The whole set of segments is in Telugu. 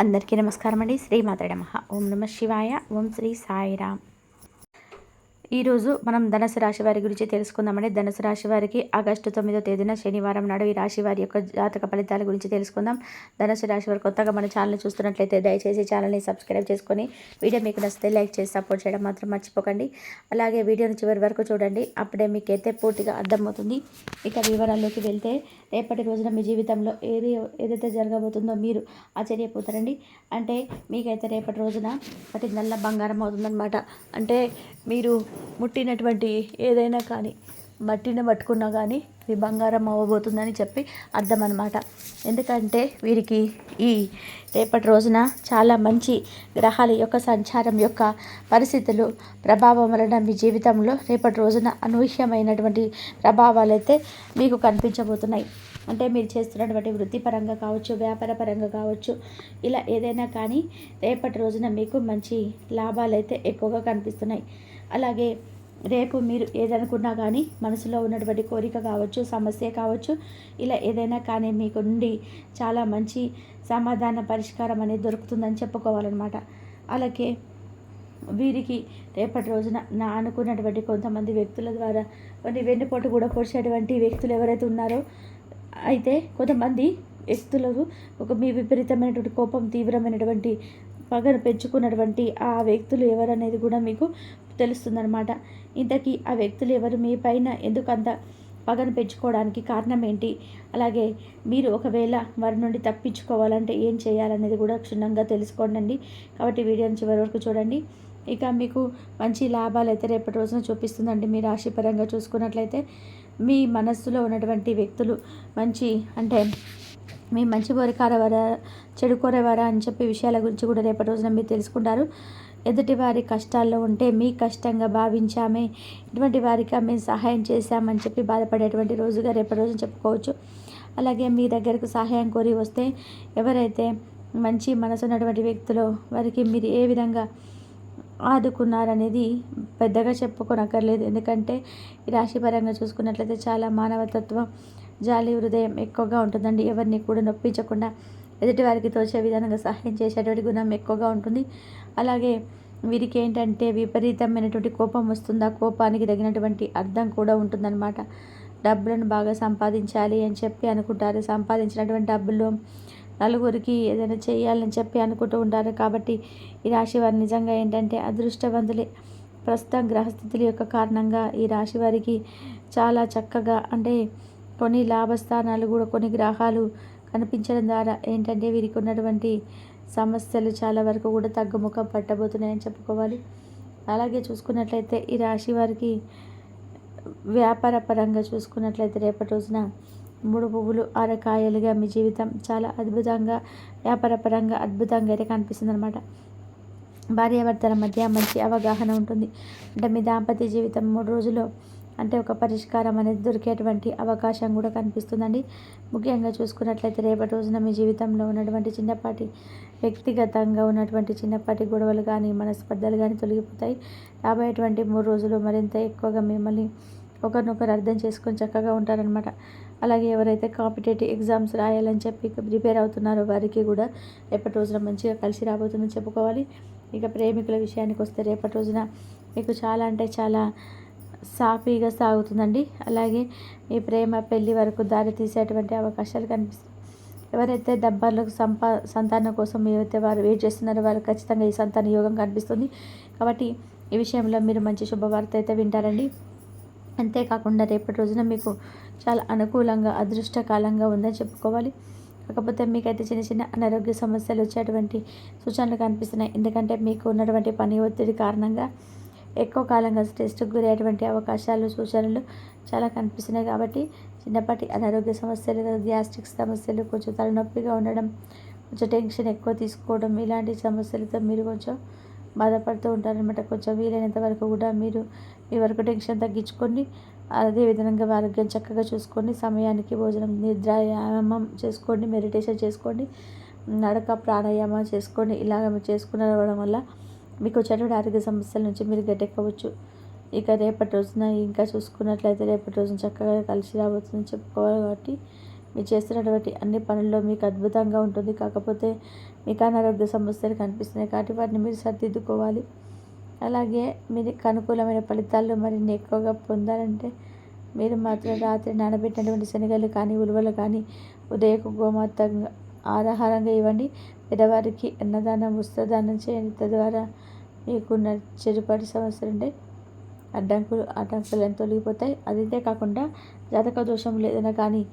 అందరికీ నమస్కారం అండి శ్రీమాత నమ. ఓం నమ శివాయ. ఓం శ్రీ సాయిరామ్. ఈరోజు మనం ధనుసు రాశి వారి గురించి తెలుసుకుందామండి. ధనుసు రాశి వారికి ఆగస్టు తొమ్మిదో తేదీన శనివారం నాడు ఈ రాశి వారి యొక్క జాతక ఫలితాల గురించి తెలుసుకుందాం. ధనుసు రాశి వారు కొత్తగా మన ఛానల్ చూస్తున్నట్లయితే దయచేసి ఛానల్ని సబ్స్క్రైబ్ చేసుకొని వీడియో మీకు నచ్చితే లైక్ చేసి సపోర్ట్ చేయడం మాత్రం మర్చిపోకండి. అలాగే వీడియోను చివరి వరకు చూడండి. అప్పుడే మీకైతే పూర్తిగా అర్థమవుతుంది. ఇక వివరాల్లోకి వెళ్తే రేపటి రోజున మీ జీవితంలో ఏది ఏదైతే జరగబోతుందో మీరు ఆశ్చర్యపోతారండి. అంటే మీకైతే రేపటి రోజున ఒకటి నల్ల బంగారం అవుతుందన్నమాట. అంటే మీరు ముట్టినటువంటి ఏదైనా కానీ మట్టిని పట్టుకున్నా కానీ ఇది బంగారం అవ్వబోతుందని చెప్పి అర్థం అనమాట ఎందుకంటే వీరికి ఈ రేపటి రోజున చాలా మంచి గ్రహాల యొక్క సంచారం యొక్క పరిస్థితులు ప్రభావం వలన మీ జీవితంలో రేపటి రోజున అనూహ్యమైనటువంటి ప్రభావాలు అయితే మీకు కనిపించబోతున్నాయి. అంటే మీరు చేస్తున్నటువంటి వృత్తిపరంగా కావచ్చు వ్యాపార పరంగా కావచ్చు ఇలా ఏదైనా కానీ రేపటి రోజున మీకు మంచి లాభాలు అయితే ఎక్కువగా కనిపిస్తున్నాయి. అలాగే రేపు మీరు ఏదనుకున్నా కానీ మనసులో ఉన్నటువంటి కోరిక కావచ్చు సమస్య కావచ్చు ఇలా ఏదైనా కానీ మీకు నుండి చాలా మంచి సమాధాన పరిష్కారం అనేది దొరుకుతుందని చెప్పుకోవాలన్నమాట. అలాగే వీరికి రేపటి రోజున నా అనుకున్నటువంటి కొంతమంది వ్యక్తుల ద్వారా కొన్ని వెన్నుపోటు కూడా పొడిచేటువంటి వ్యక్తులు ఎవరైతే ఉన్నారో అయితే కొంతమంది వ్యక్తులకు ఒక మీ విపరీతమైనటువంటి కోపం తీవ్రమైనటువంటి పగను పెంచుకున్నటువంటి ఆ వ్యక్తులు ఎవరనేది కూడా మీకు తెలుస్తుందన్నమాట. ఇంతకీ ఆ వ్యక్తులు ఎవరు? మీ పైన ఎందుకంత పగను పెంచుకోవడానికి కారణం ఏంటి? అలాగే మీరు ఒకవేళ వారి నుండి తప్పించుకోవాలంటే ఏం చేయాలనేది కూడా క్షుణ్ణంగా తెలుసుకోండి కాబట్టి వీడియోని చివరి వరకు చూడండి. ఇక మీకు మంచి లాభాలు అయితే రేపటి రోజున చూపిస్తుందండి. మీ రాశిపరంగా చూసుకున్నట్లయితే మీ మనస్సులో ఉన్నటువంటి వ్యక్తులు మంచి అంటే మీ మంచి కోరికారవారా చెడు కోరేవారా అని చెప్పి విషయాల గురించి కూడా రేపటి రోజున మీరు తెలుసుకుంటారు. ఎదుటి వారి కష్టాల్లో ఉంటే మీ కష్టంగా భావించామే. ఇటువంటి వారికి మేము సహాయం చేశామని చెప్పి బాధపడేటువంటి రోజుగా రేపటి రోజు చెప్పుకోవచ్చు. అలాగే మీ దగ్గరకు సహాయం కోరి వస్తే ఎవరైతే మంచి మనసు ఉన్నటువంటి వ్యక్తులు వారికి మీరు ఏ విధంగా ఆదుకున్నారనేది పెద్దగా చెప్పుకోనక్కర్లేదు. ఎందుకంటే ఈ రాశిపరంగా చూసుకున్నట్లయితే చాలా మానవతత్వం జాలి హృదయం ఎక్కువగా ఉంటుందండి. ఎవరిని కూడా నొప్పించకుండా ఎదుటి వారికి తోచే విధానంగా సహాయం చేసేటువంటి గుణం ఎక్కువగా ఉంటుంది. అలాగే వీరికి ఏంటంటే విపరీతమైనటువంటి కోపం వస్తుంది? ఆ కోపానికి తగినటువంటి అర్థం కూడా ఉంటుందన్నమాట. డబ్బులను బాగా సంపాదించాలి అని చెప్పి అనుకుంటారు. సంపాదించినటువంటి డబ్బులు నలుగురికి ఏదైనా చేయాలని చెప్పి అనుకుంటూ ఉంటారు. కాబట్టి ఈ రాశి వారు నిజంగా ఏంటంటే అదృష్టవంతులే. ప్రస్తుతం గ్రహస్థితుల యొక్క కారణంగా ఈ రాశి వారికి చాలా చక్కగా అంటే కొన్ని లాభస్థానాలు కూడా కొన్ని గ్రహాలు కనిపించడం ద్వారా ఏంటంటే వీరికి ఉన్నటువంటి సమస్యలు చాలా వరకు కూడా తగ్గుముఖం పట్టబోతున్నాయని చెప్పుకోవాలి. అలాగే చూసుకున్నట్లయితే ఈ రాశి వారికి వ్యాపార పరంగా చూసుకున్నట్లయితే రేపటి రోజున మూడు పువ్వులు అరకాయలుగా మీ జీవితం చాలా అద్భుతంగా వ్యాపార పరంగా అద్భుతంగా అయితే కనిపిస్తుంది అనమాట భార్యాభర్తల మధ్య మంచి అవగాహన ఉంటుంది. అంటే మీ దాంపత్య జీవితం మూడు రోజులు అంటే ఒక పరిష్కారం అనేది దొరికేటువంటి అవకాశం కూడా కనిపిస్తుందండి. ముఖ్యంగా చూసుకున్నట్లయితే రేపటి రోజున మీ జీవితంలో ఉన్నటువంటి చిన్నపాటి వ్యక్తిగతంగా ఉన్నటువంటి చిన్నపాటి గొడవలు కానీ మనస్పర్ధలు కానీ తొలగిపోతాయి. రాబోయేటువంటి మూడు రోజులు మరింత ఎక్కువగా మిమ్మల్ని ఒకరినొకరు అర్థం చేసుకొని చక్కగా ఉంటారనమాట అలాగే ఎవరైతే కాంపిటేటివ్ ఎగ్జామ్స్ రాయాలని చెప్పి ప్రిపేర్ అవుతున్నారో వారికి కూడా రేపటి రోజున మంచిగా కలిసి రాబోతుందని చెప్పుకోవాలి. ఇక ప్రేమికుల విషయానికి వస్తే రేపటి రోజున మీకు చాలా అంటే చాలా సాఫీగా సాగుతుందండి. అలాగే మీ ప్రేమ పెళ్ళి వరకు దారి తీసేటువంటి అవకాశాలు కనిపిస్తాయి. ఎవరైతే డబ్బాలకు సంపా సంతానం కోసం ఏవైతే వారు వెయిట్ చేస్తున్నారో వారు ఖచ్చితంగా ఈ సంతాన యోగం కనిపిస్తుంది. కాబట్టి ఈ విషయంలో మీరు మంచి శుభవార్త అయితే వింటారండి. అంతేకాకుండా రేపటి రోజున మీకు చాలా అనుకూలంగా అదృష్టకాలంగా ఉందని చెప్పుకోవాలి. కాకపోతే మీకైతే చిన్న చిన్న అనారోగ్య సమస్యలు వచ్చేటువంటి సూచనలు కనిపిస్తున్నాయి. ఎందుకంటే మీకు ఉన్నటువంటి పని ఒత్తిడి కారణంగా ఎక్కువ కాలంగా స్ట్రెస్కి గురయ్యేటువంటి అవకాశాలు సూచనలు చాలా కనిపిస్తున్నాయి కాబట్టి చిన్నపాటి అనారోగ్య సమస్యలు గ్యాస్ట్రిక్ సమస్యలు కొంచెం తలనొప్పిగా ఉండడం కొంచెం టెన్షన్ ఎక్కువ తీసుకోవడం ఇలాంటి సమస్యలతో మీరు కొంచెం బాధపడుతూ ఉంటారనమాట కొంచెం వీలైనంత వరకు కూడా మీరు మీ వరకు టెన్షన్ తగ్గించుకొని అదేవిధంగా ఆరోగ్యం చక్కగా చూసుకోండి సమయానికి భోజనం నిద్ర వ్యాయామం చేసుకోండి మెడిటేషన్ చేసుకోండి నడక ప్రాణాయామం చేసుకోండి ఇలాగ చేసుకునడం వల్ల మీకు వచ్చేటువంటి ఆరోగ్య సమస్యల నుంచి మీరు గట్టెక్కవచ్చు. ఇక రేపటి రోజున ఇంకా చూసుకున్నట్లయితే రేపటి రోజున చక్కగా కలిసి రాబోతుందని చెప్పుకోవాలి కాబట్టి మీరు చేస్తున్నటువంటి అన్ని పనుల్లో మీకు అద్భుతంగా ఉంటుంది. కాకపోతే మీకు అనారోగ్య సమస్యలు కనిపిస్తున్నాయి కాబట్టి వాటిని మీరు సర్దిద్దుకోవాలి. అలాగే మీకు అనుకూలమైన ఫలితాలు మరిన్ని ఎక్కువగా పొందాలంటే మీరు మాత్రం రాత్రి నానబెట్టినటువంటి శనగలు కానీ ఉలువలు కానీ ఉదయకు గోమాతంగా ఆహారంగా ఇవ్వండి. పేదవారికి అన్నదానం వస్త్రదానం చేయండి. తద్వారా మీకున్న చెరుపాటి సమస్యలు ఉంటే అడ్డంకులు ఆటంకాలు తొలగిపోతాయి. అదే కాకుండా జాతక దోషం లేదన్నా కానీ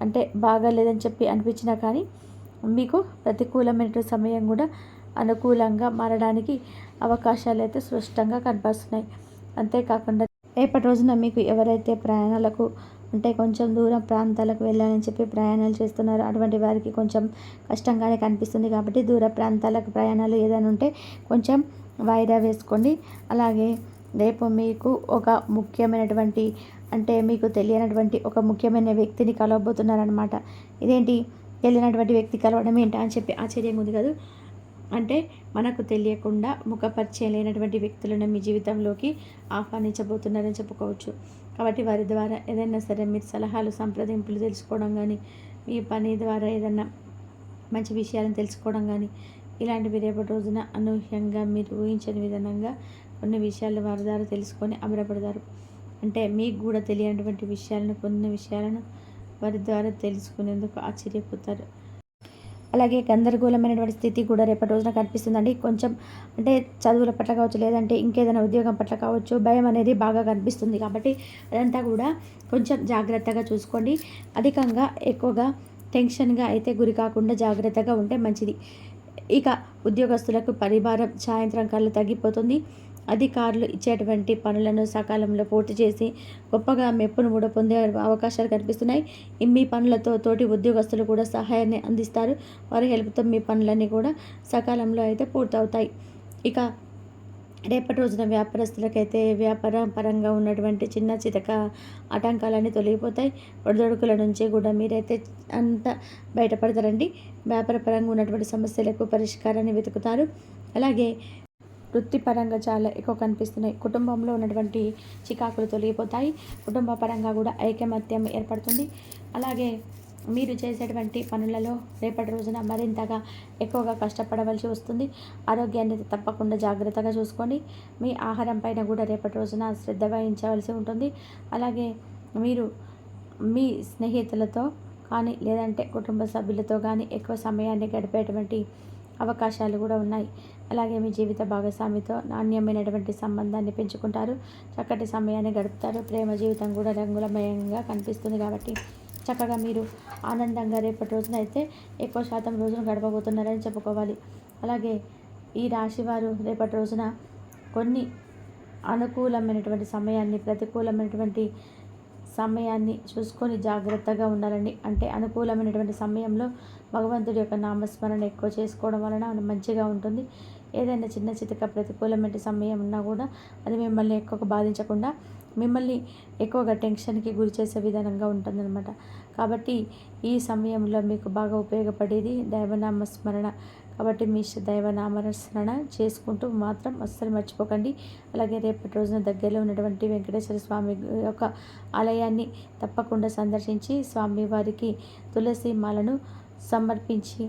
అంటే బాగా లేదని చెప్పి అనిపించినా కానీ మీకు ప్రతికూలమైన సమయం కూడా అనుకూలంగా మారడానికి అవకాశాలు అయితే స్పష్టంగా కనిపిస్తున్నాయి అంతేకాకుండా రేపటి రోజున మీకు ఎవరైతే ప్రయాణాలకు అంటే కొంచెం దూరం ప్రాంతాలకు వెళ్ళాలని చెప్పి ప్రయాణాలు చేస్తున్నారు. అటువంటి వారికి కొంచెం కష్టంగానే కనిపిస్తుంది కాబట్టి దూర ప్రాంతాలకు ప్రయాణాలు ఏదైనా ఉంటే కొంచెం వాయిదా వేసుకోండి. అలాగే రేపు మీకు ఒక ముఖ్యమైనటువంటి అంటే మీకు తెలియనటువంటి ఒక ముఖ్యమైన వ్యక్తిని కలవబోతున్నారనమాట ఇదేంటి? తెలియనటువంటి వ్యక్తి కలవడం ఏంటా అని చెప్పి ఆశ్చర్యంగా ఉంది కదా. అంటే మనకు తెలియకుండా ముఖపరిచయం లేనటువంటి వ్యక్తులను మీ జీవితంలోకి ఆహ్వానించబోతున్నారని చెప్పుకోవచ్చు. కాబట్టి వారి ద్వారా ఏదైనా సరే మీరు సలహాలు సంప్రదింపులు తెలుసుకోవడం కానీ మీ పని ద్వారా ఏదైనా మంచి విషయాలను తెలుసుకోవడం కానీ ఇలాంటివి రేపటి రోజున అనూహ్యంగా మీరు ఊహించని విధంగా కొన్ని విషయాలు వారి ద్వారా తెలుసుకొని అమరపడతారు. అంటే మీకు కూడా తెలియనటువంటి విషయాలను కొన్ని విషయాలను వారి ద్వారా తెలుసుకునేందుకు ఆశ్చర్యపోతారు. అలాగే గందరగోళమైనటువంటి స్థితి కూడా రేపటి రోజున కనిపిస్తుందండి. కొంచెం అంటే చదువుల పట్ల కావచ్చు లేదంటే ఇంకేదైనా ఉద్యోగం పట్ల కావచ్చు భయం అనేది బాగా కనిపిస్తుంది. కాబట్టి అదంతా కూడా కొంచెం జాగ్రత్తగా చూసుకోండి. అధికంగా ఎక్కువగా టెన్షన్గా అయితే గురి కాకుండా జాగ్రత్తగా ఉంటే మంచిది. ఇక ఉద్యోగస్తులకు పరిభారం సాయంత్రం కల్లా తగ్గిపోతుంది. అధికారులు ఇచ్చేటువంటి పనులను సకాలంలో పూర్తి చేసి గొప్పగా మెప్పును కూడా పొందే అవకాశాలు కనిపిస్తున్నాయి. మీ పనులతో తోటి ఉద్యోగస్తులు కూడా సహాయాన్ని అందిస్తారు. వారి హెల్ప్తో మీ పనులన్నీ కూడా సకాలంలో అయితే పూర్తవుతాయి. ఇక రేపటి రోజున వ్యాపారస్తులకైతే వ్యాపార పరంగా ఉన్నటువంటి చిన్న చితక ఆటంకాలన్నీ తొలగిపోతాయి. ఒడిదొడుకుల నుంచి కూడా మీరైతే అంత బయటపడతారండి. వ్యాపార పరంగా ఉన్నటువంటి సమస్యలకు పరిష్కారాన్ని వెతుకుతారు. అలాగే వృత్తిపరంగా చాలా ఎక్కువ కనిపిస్తున్నాయి. కుటుంబంలో ఉన్నటువంటి చికాకులు తొలగిపోతాయి. కుటుంబ పరంగా కూడా ఐకమత్యం ఏర్పడుతుంది. అలాగే మీరు చేసేటువంటి పనులలో రేపటి రోజున మరింతగా ఎక్కువగా కష్టపడవలసి వస్తుంది. ఆరోగ్యాన్ని తప్పకుండా జాగ్రత్తగా చూసుకోండి మీ ఆహారం పైన కూడా రేపటి రోజున శ్రద్ధ వహించవలసి ఉంటుంది. అలాగే మీరు మీ స్నేహితులతో కానీ లేదంటే కుటుంబ సభ్యులతో కానీ ఎక్కువ సమయాన్ని గడిపేటువంటి అవకాశాలు కూడా ఉన్నాయి. అలాగే మీ జీవిత భాగస్వామితో నాణ్యమైనటువంటి సంబంధాన్ని పెంచుకుంటారు. చక్కటి సమయాన్ని గడుపుతారు. ప్రేమ జీవితం కూడా రంగులమయంగా కనిపిస్తుంది కాబట్టి చక్కగా మీరు ఆనందంగా రేపటి రోజున అయితే ఎక్కువ శాతం రోజును గడపబోతున్నారని చెప్పుకోవాలి. అలాగే ఈ రాశివారు రేపటి రోజున కొన్ని అనుకూలమైనటువంటి సమయాన్ని ప్రతికూలమైనటువంటి సమయాన్ని చూసుకొని జాగ్రత్తగా ఉండాలండి. అంటే అనుకూలమైనటువంటి సమయంలో భగవంతుడి యొక్క నామస్మరణ ఎక్కువ చేసుకోవడం వలన మంచిగా ఉంటుంది. ఏదైనా చిన్న చితక ప్రతికూలమైన సమయం ఉన్నా కూడా అది మిమ్మల్ని ఎక్కువగా బాధించకుండా మిమ్మల్ని ఎక్కువగా టెన్షన్కి గురి చేసే విధానంగా ఉంటుందన్నమాట. కాబట్టి ఈ సమయంలో మీకు బాగా ఉపయోగపడేది దైవనామ స్మరణ కాబట్టి మీ దైవ నామరస్మరణ చేసుకుంటూ మాత్రం అస్సలు మర్చిపోకండి. అలాగే రేపటి రోజున దగ్గరలో ఉన్నటువంటి వెంకటేశ్వర స్వామి యొక్క ఆలయాన్ని తప్పకుండా సందర్శించి స్వామి వారికి తులసి మాలను సమర్పించి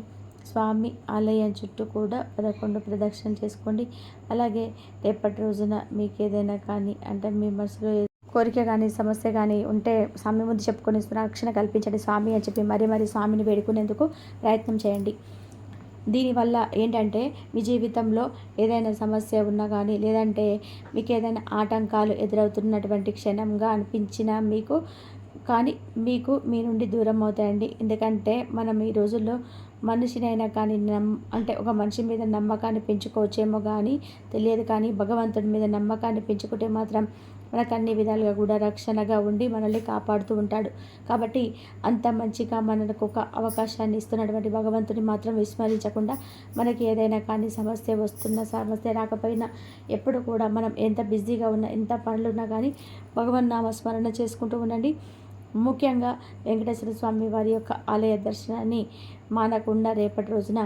స్వామి ఆలయం చుట్టూ కూడా పదకొండు ప్రదక్షిణ చేసుకోండి. అలాగే రేపటి రోజున మీకు ఏదైనా కానీ అంటే మీ మనసులో కోరిక కానీ సమస్య కానీ ఉంటే స్వామి ముందు చెప్పుకొని రక్షణ కల్పించండి స్వామి అని చెప్పి మరీ మరీ స్వామిని వేడుకునేందుకు ప్రయత్నం చేయండి. దీనివల్ల ఏంటంటే మీ జీవితంలో ఏదైనా సమస్య ఉన్నా కానీ లేదంటే మీకు ఏదైనా ఆటంకాలు ఎదురవుతున్నటువంటి క్షణంగా అనిపించినా మీకు కానీ మీకు మీ నుండి దూరం అవుతాయండి. ఎందుకంటే మనం ఈ రోజుల్లో మనిషినైనా కానీ నమ్ అంటే ఒక మనిషి మీద నమ్మకాన్ని పెంచుకోవచ్చేమో కానీ తెలియదు కానీ భగవంతుడి మీద నమ్మకాన్ని పెంచుకుంటే మాత్రం మనకు అన్ని విధాలుగా కూడా రక్షణగా ఉండి మనల్ని కాపాడుతూ ఉంటాడు. కాబట్టి అంత మంచిగా మనకు ఒక అవకాశాన్ని ఇస్తున్నటువంటి భగవంతుని మాత్రం విస్మరించకుండా మనకి ఏదైనా కానీ సమస్య వస్తున్న సమస్య రాకపోయినా ఎప్పుడు కూడా మనం ఎంత బిజీగా ఉన్నా ఎంత పనులున్నా కానీ భగవన్ నామస్మరణ చేసుకుంటూ ఉండండి. ముఖ్యంగా వెంకటేశ్వర స్వామి వారి యొక్క ఆలయ దర్శనాన్ని మానకుండా రేపటి రోజున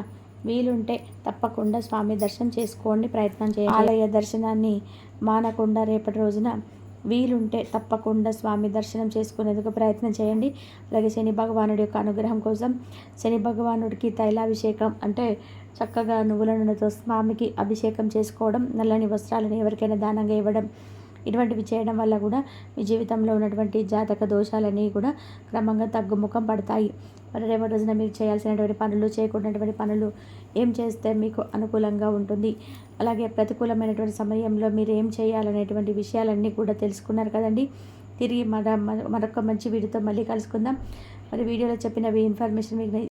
వీలుంటే తప్పకుండా స్వామి దర్శనం చేసుకోండి ప్రయత్నం చేయాలి ఆలయ దర్శనాన్ని మానకుండా రేపటి రోజున వీలుంటే తప్పకుండా స్వామి దర్శనం చేసుకునేందుకు ప్రయత్నం చేయండి. అలాగే శని భగవానుడి యొక్క అనుగ్రహం కోసం శని భగవానుడికి తైలాభిషేకం అంటే చక్కగా నువ్వుల నూనెతో స్వామికి అభిషేకం చేసుకోవడం నల్లని వస్త్రాలను ఎవరికైనా దానంగా ఇవ్వడం ఇటువంటివి చేయడం వల్ల కూడా మీ జీవితంలో ఉన్నటువంటి జాతక దోషాలన్నీ కూడా క్రమంగా తగ్గుముఖం పడతాయి. మరి రేపటి రోజున మీరు చేయాల్సినటువంటి పనులు చేయకూడనటువంటి పనులు ఏం చేస్తే మీకు అనుకూలంగా ఉంటుంది? అలాగే ప్రతికూలమైనటువంటి సమయంలో మీరు ఏం చేయాలనేటువంటి విషయాలన్నీ కూడా తెలుసుకున్నారు కదండి. తిరిగి మన మరొక మంచి వీడియోతో మళ్ళీ కలుసుకుందాం. మరి వీడియోలో చెప్పినవి ఇన్ఫర్మేషన్ మీకు